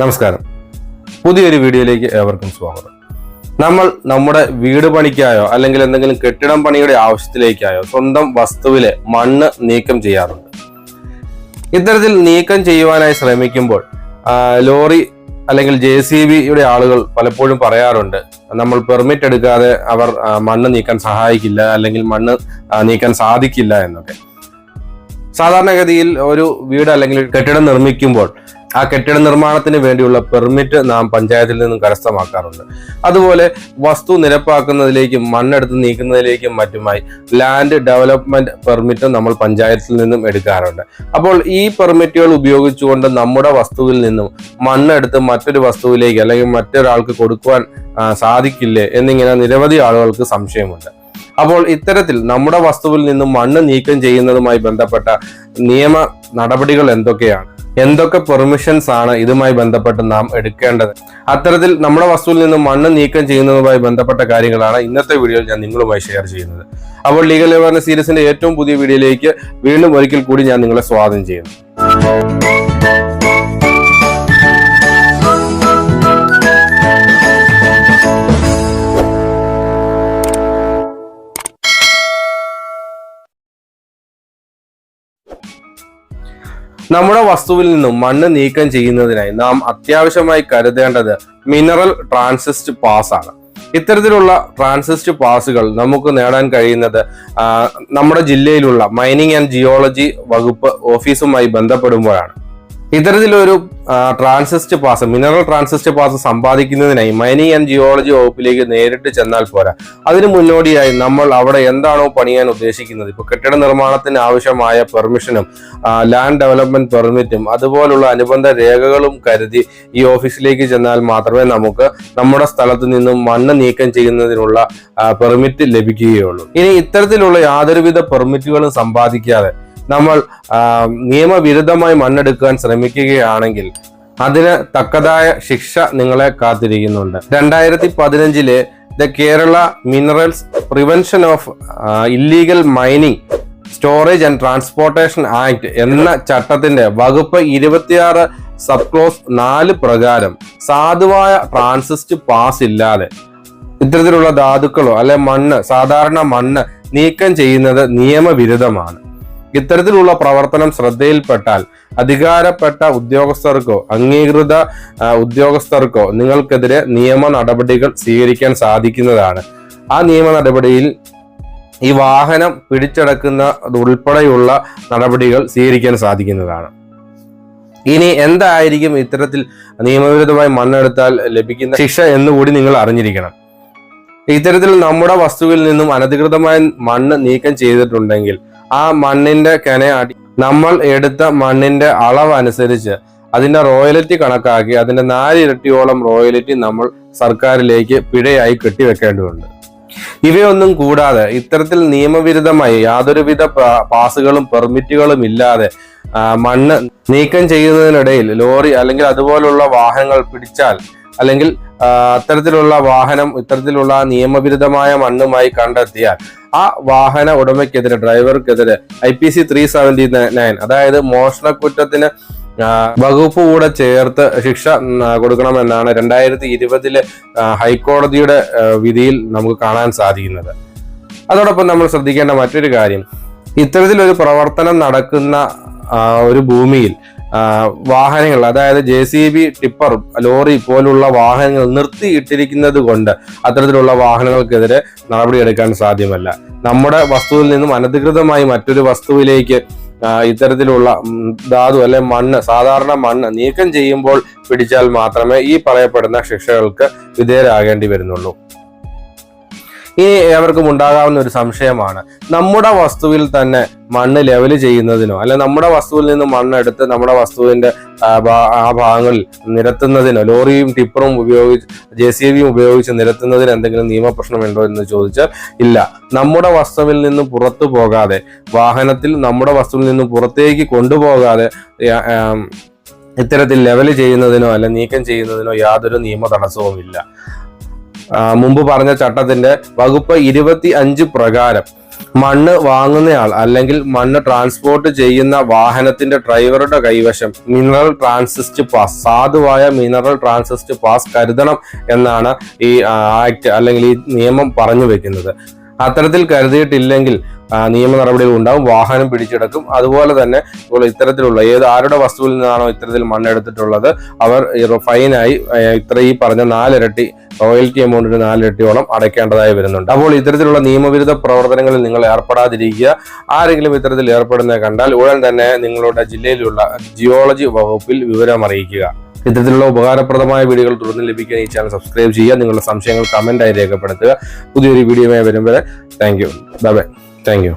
നമസ്കാരം. പുതിയൊരു വീഡിയോയിലേക്ക് ഏവർക്കും സ്വാഗതം. നമ്മൾ നമ്മുടെ വീട് പണിക്കായോ അല്ലെങ്കിൽ എന്തെങ്കിലും കെട്ടിടം പണിയുടെ ആവശ്യത്തിലേക്കായോ സ്വന്തം വസ്തുവിലെ മണ്ണ് നീക്കം ചെയ്യാറുണ്ട്. ഇത്തരത്തിൽ നീക്കം ചെയ്യുവാനായി ശ്രമിക്കുമ്പോൾ ലോറി അല്ലെങ്കിൽ ജെ സി ബിയുടെ ആളുകൾ പലപ്പോഴും പറയാറുണ്ട് നമ്മൾ പെർമിറ്റ് എടുക്കാതെ അവർ മണ്ണ് നീക്കാൻ സഹായിക്കില്ല അല്ലെങ്കിൽ മണ്ണ് നീക്കാൻ സാധിക്കില്ല എന്നൊക്കെ. സാധാരണഗതിയിൽ ഒരു വീട് അല്ലെങ്കിൽ കെട്ടിടം നിർമ്മിക്കുമ്പോൾ ആ കെട്ടിട നിർമ്മാണത്തിന് വേണ്ടിയുള്ള പെർമിറ്റ് നാം പഞ്ചായത്തിൽ നിന്നും കരസ്ഥമാക്കാറുണ്ട്. അതുപോലെ വസ്തു നിരപ്പാക്കുന്നതിലേക്കും മണ്ണെടുത്ത് നീക്കുന്നതിലേക്കും മറ്റുമായി ലാൻഡ് ഡെവലപ്മെന്റ് പെർമിറ്റ് നമ്മൾ പഞ്ചായത്തിൽ നിന്നും എടുക്കാറുണ്ട്. അപ്പോൾ ഈ പെർമിറ്റുകൾ ഉപയോഗിച്ചുകൊണ്ട് നമ്മുടെ വസ്തുവിൽ നിന്നും മണ്ണെടുത്ത് മറ്റൊരു വസ്തുവിലേക്ക് അല്ലെങ്കിൽ മറ്റൊരാൾക്ക് കൊടുക്കുവാൻ സാധിക്കില്ലേ എന്നിങ്ങനെ നിരവധി ആളുകൾക്ക് സംശയമുണ്ട്. അപ്പോൾ ഇത്തരത്തിൽ നമ്മുടെ വസ്തുവിൽ നിന്നും മണ്ണ് നീക്കം ചെയ്യുന്നതുമായി ബന്ധപ്പെട്ട നിയമ നടപടികൾ എന്തൊക്കെയാണ്? എന്തൊക്കെ പെർമിഷൻസ് ആണ് ഇതുമായി ബന്ധപ്പെട്ട് നാം എടുക്കേണ്ടത്? അത്തരത്തിൽ നമ്മുടെ വസ്തുവിൽ നിന്നും മണ്ണ് നീക്കം ചെയ്യുന്നതുമായി ബന്ധപ്പെട്ട കാര്യങ്ങളാണ് ഇന്നത്തെ വീഡിയോയിൽ ഞാൻ നിങ്ങളുമായി ഷെയർ ചെയ്യുന്നത്. അപ്പോൾ ലീഗൽ അവയർനെസ് സീരീസിന്റെ ഏറ്റവും പുതിയ വീഡിയോയിലേക്ക് വീണ്ടും ഒരിക്കൽ കൂടി ഞാൻ നിങ്ങളെ സ്വാഗതം ചെയ്യുന്നു. നമ്മുടെ വസ്തുവിൽ നിന്നും മണ്ണ് നീക്കം ചെയ്യുന്നതിനായി നാം അത്യാവശ്യമായി കരുതേണ്ടത് മിനറൽ ട്രാൻസിസ്റ്റ് പാസ് ആണ്. ഇത്തരത്തിലുള്ള ട്രാൻസിസ്റ്റ് പാസുകൾ നമുക്ക് നേടാൻ കഴിയുന്നത് നമ്മുടെ ജില്ലയിലുള്ള മൈനിങ് ആൻഡ് ജിയോളജി വകുപ്പ് ഓഫീസുമായി ബന്ധപ്പെടുമ്പോഴാണ്. ഇത്തരത്തിലൊരു transit pass mineral transit pass സമ്പാദിക്കുന്നതിനായി mining and geology വകുപ്പിലേക്ക് നേരിട്ട് ചെന്നാൽ പോരാ. അതിനു മുന്നോടിയായി നമ്മൾ അവിടെ എന്താണോ പണിയാൻ ഉദ്ദേശിക്കുന്നത്. ഇപ്പൊ കെട്ടിട നിർമ്മാണത്തിന് ആവശ്യമായ പെർമിഷനും ലാൻഡ് ഡെവലപ്മെന്റ് പെർമിറ്റും അതുപോലുള്ള അനുബന്ധ രേഖകളും കരുതി ഈ ഓഫീസിലേക്ക് ചെന്നാൽ മാത്രമേ നമുക്ക് നമ്മുടെ സ്ഥലത്ത് നിന്നും മണ്ണ് നീക്കം ചെയ്യുന്നതിനുള്ള പെർമിറ്റ് ലഭിക്കുകയുള്ളൂ. ഇനി ഇത്തരത്തിലുള്ള യാതൊരുവിധ പെർമിറ്റുകളും സമ്പാദിക്കാതെ നമ്മൾ നിയമവിരുദ്ധമായി മണ്ണെടുക്കാൻ ശ്രമിക്കുകയാണെങ്കിൽ അതിന് തക്കതായ ശിക്ഷ നിങ്ങളെ കാത്തിരിക്കുന്നുണ്ട്. രണ്ടായിരത്തി പതിനഞ്ചിലെ the Kerala minerals prevention of illegal mining storage and transportation act എന്ന ചട്ടത്തിന്റെ വകുപ്പ് ഇരുപത്തിയാറ് സബ് ക്ലോസ് നാല് പ്രകാരം സാധുവായ ട്രാൻസിസ്റ്റ് പാസ് ഇല്ലാതെ ഇത്തരത്തിലുള്ള ധാതുക്കളോ അല്ലെ മണ്ണ് സാധാരണ മണ്ണ് നീക്കം ചെയ്യുന്നത് നിയമവിരുദ്ധമാണ്. ഇത്തരത്തിലുള്ള പ്രവർത്തനം ശ്രദ്ധയിൽപ്പെട്ടാൽ അധികാരപ്പെട്ട ഉദ്യോഗസ്ഥർക്കോ അംഗീകൃത ഉദ്യോഗസ്ഥർക്കോ നിങ്ങൾക്കെതിരെ നിയമ നടപടികൾ സ്വീകരിക്കാൻ സാധിക്കുന്നതാണ്. ആ നിയമ നടപടിയിൽ ഈ വാഹനം പിടിച്ചടക്കുന്ന ഉൾപ്പെടെയുള്ള നടപടികൾ സ്വീകരിക്കാൻ സാധിക്കുന്നതാണ്. ഇനി എന്തായിരിക്കും ഇത്തരത്തിൽ നിയമവിരുദ്ധമായി മണ്ണെടുത്താൽ ലഭിക്കുന്ന ശിക്ഷ എന്നുകൂടി നിങ്ങൾ അറിഞ്ഞിരിക്കണം. ഇത്തരത്തിൽ നമ്മുടെ വസ്തുവിൽ നിന്നും അനധികൃതമായ മണ്ണ് നീക്കം ചെയ്തിട്ടുണ്ടെങ്കിൽ ആ മണ്ണിന്റെ കനയാടി നമ്മൾ എടുത്ത മണ്ണിന്റെ അളവ് അനുസരിച്ച് അതിന്റെ റോയലിറ്റി കണക്കാക്കി അതിന്റെ നാലിരട്ടിയോളം റോയലിറ്റി നമ്മൾ സർക്കാരിലേക്ക് പിഴയായി കെട്ടിവെക്കേണ്ടതുണ്ട്. ഇവയൊന്നും കൂടാതെ ഇത്തരത്തിൽ നിയമവിരുദ്ധമായി യാതൊരുവിധ പാസുകളും പെർമിറ്റുകളും ഇല്ലാതെ മണ്ണ് നീക്കം ചെയ്യുന്നതിനിടയിൽ ലോറി അല്ലെങ്കിൽ അതുപോലുള്ള വാഹനങ്ങൾ പിടിച്ചാൽ അല്ലെങ്കിൽ അത്തരത്തിലുള്ള വാഹനം ഇത്തരത്തിലുള്ള നിയമവിരുദ്ധമായ മണ്ണുമായി കണ്ടെത്തിയാൽ ആ വാഹന ഉടമയ്ക്കെതിരെ ഡ്രൈവർക്കെതിരെ I P C three seventy nine അതായത് മോഷണ കുറ്റത്തിന് വകുപ്പ് കൂടെ ചേർത്ത് ശിക്ഷ കൊടുക്കണമെന്നാണ് രണ്ടായിരത്തി ഇരുപതിലെ ഹൈക്കോടതിയുടെ വിധിയിൽ നമുക്ക് കാണാൻ സാധിക്കുന്നത്. അതോടൊപ്പം നമ്മൾ ശ്രദ്ധിക്കേണ്ട മറ്റൊരു കാര്യം. ഇത്തരത്തിലൊരു പ്രവർത്തനം നടക്കുന്ന ഒരു ഭൂമിയിൽ വാഹനങ്ങൾ അതായത് J C B tipper lorry പോലുള്ള വാഹനങ്ങൾ നിർത്തിയിട്ടിരിക്കുന്നത് കൊണ്ട് അത്തരത്തിലുള്ള വാഹനങ്ങൾക്കെതിരെ നടപടിയെടുക്കാൻ സാധ്യമല്ല. നമ്മുടെ വസ്തുവിൽ നിന്നും അനധികൃതമായി മറ്റൊരു വസ്തുവിലേക്ക് ഇത്തരത്തിലുള്ള ധാതു അല്ലെ മണ്ണ് സാധാരണ മണ്ണ് നീക്കം ചെയ്യുമ്പോൾ പിടിച്ചാൽ മാത്രമേ ഈ പറയപ്പെടുന്ന ശിക്ഷകൾക്ക് വിധേയരാകേണ്ടി വരുന്നുള്ളൂ. ഇനി ഏവർക്കും ഉണ്ടാകാവുന്ന ഒരു സംശയമാണ്. നമ്മുടെ വസ്തുവിൽ തന്നെ മണ്ണ് ലെവൽ ചെയ്യുന്നതിനോ അല്ലെ നമ്മുടെ വസ്തുവിൽ നിന്ന് മണ്ണെടുത്ത് നമ്മുടെ വസ്തുവിന്റെ ആ, ഭാഗങ്ങളിൽ നിരത്തുന്നതിനോ ലോറിയും ടിപ്പറും ഉപയോഗിച്ച് ജെ സി ബിയും ഉപയോഗിച്ച് നിരത്തുന്നതിന് എന്തെങ്കിലും നിയമപ്രശ്നമുണ്ടോ എന്ന് ചോദിച്ചാൽ ഇല്ല. നമ്മുടെ വസ്തുവിൽ നിന്ന് പുറത്തു പോകാതെ വാഹനത്തിൽ നമ്മുടെ വസ്തുവിൽ നിന്ന് പുറത്തേക്ക് കൊണ്ടുപോകാതെ ഇത്തരത്തിൽ ലെവൽ ചെയ്യുന്നതിനോ അല്ല നീക്കം ചെയ്യുന്നതിനോ യാതൊരു നിയമ തടസ്സവുമില്ല മുമ്പ് പറഞ്ഞ ചട്ടത്തിന്റെ വകുപ്പ് ഇരുപത്തി അഞ്ച് പ്രകാരം മണ്ണ് വാങ്ങുന്നയാൾ അല്ലെങ്കിൽ മണ്ണ് ട്രാൻസ്പോർട്ട് ചെയ്യുന്ന വാഹനത്തിന്റെ ഡ്രൈവറുടെ കൈവശം മിനറൽ ട്രാൻസിസ്റ്റ് പാസ് സാധുവായ മിനറൽ ട്രാൻസിസ്റ്റ് പാസ് കരുതണം എന്നാണ് ഈ ആക്ട് അല്ലെങ്കിൽ ഈ നിയമം പറഞ്ഞു വെക്കുന്നത്. അത്തരത്തിൽ കരുതിയിട്ടില്ലെങ്കിൽ നിയമ നടപടികൾ ഉണ്ടാവും വാഹനം പിടിച്ചെടുക്കും. അതുപോലെ തന്നെ ഇപ്പോൾ ഇത്തരത്തിലുള്ള ഏത് ആരുടെ വസ്തുവിൽ നിന്നാണോ ഇത്തരത്തിൽ മണ്ണെടുത്തിട്ടുള്ളത് അവർ ഫൈനായി ഇത്ര ഈ പറഞ്ഞ നാലിരട്ടി റോയൽറ്റി എമൗണ്ടിന് നാലിരട്ടിയോളം അടയ്ക്കേണ്ടതായി വരുന്നുണ്ട്. അപ്പോൾ ഇത്തരത്തിലുള്ള നിയമവിരുദ്ധ പ്രവർത്തനങ്ങളിൽ നിങ്ങൾ ഏർപ്പെടാതിരിക്കുക. ആരെങ്കിലും ഇത്തരത്തിൽ ഏർപ്പെടുന്നത് കണ്ടാൽ ഉടൻ തന്നെ നിങ്ങളുടെ ജില്ലയിലുള്ള ജിയോളജി വകുപ്പിൽ വിവരം അറിയിക്കുക. ഇത്തരത്തിലുള്ള ഉപകാരപ്രദമായ വീഡിയോകൾ തുടർന്ന് ലഭിക്കാൻ ഈ ചാനൽ സബ്സ്ക്രൈബ് ചെയ്യുക. നിങ്ങളുടെ സംശയങ്ങൾ കമന്റായി രേഖപ്പെടുത്തുക. പുതിയൊരു വീഡിയോയുമായി വരും വരെ thank you. Bye. Thank you